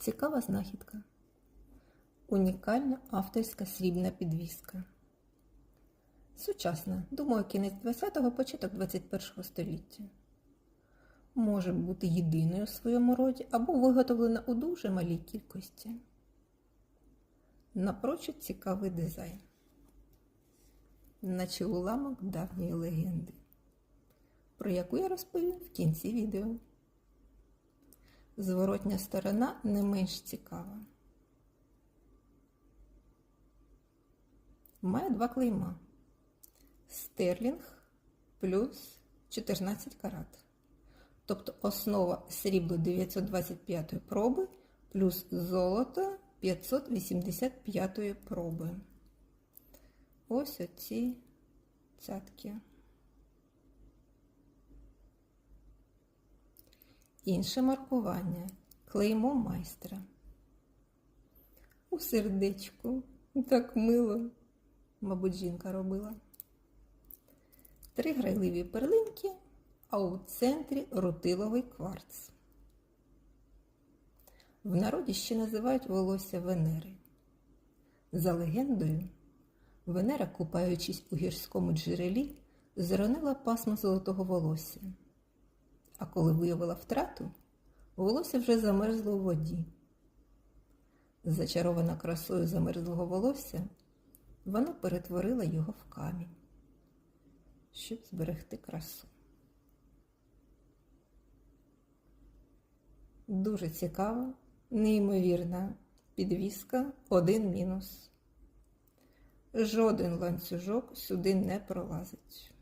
Цікава знахідка. Унікальна авторська срібна підвіска. Сучасна, думаю, кінець 20-го, початок 21-го століття. Може бути єдиною у своєму роді або виготовлена у дуже малій кількості. Напрочуд цікавий дизайн, наче уламок давньої легенди, про яку я розповім в кінці відео. Зворотня сторона не менш цікава. Має два клейма. Стерлінг плюс 14 карат. Тобто основа срібло 925 проби плюс золото 585 проби. Ось оці цятки. Інше маркування клеймо майстра. У сердечку. Так мило, мабуть, жінка робила. Три грайливі перлинки, а у центрі рутиловий кварц. В народі ще називають волосся Венери. За легендою, Венера, купаючись у гірському джерелі, зронила пасмо золотого волосся. А коли виявила втрату, волосся вже замерзло у воді. Зачарована красою замерзлого волосся, вона перетворила його в камінь, щоб зберегти красу. Дуже цікава, неймовірна підвіска один мінус. Жоден ланцюжок сюди не пролазить.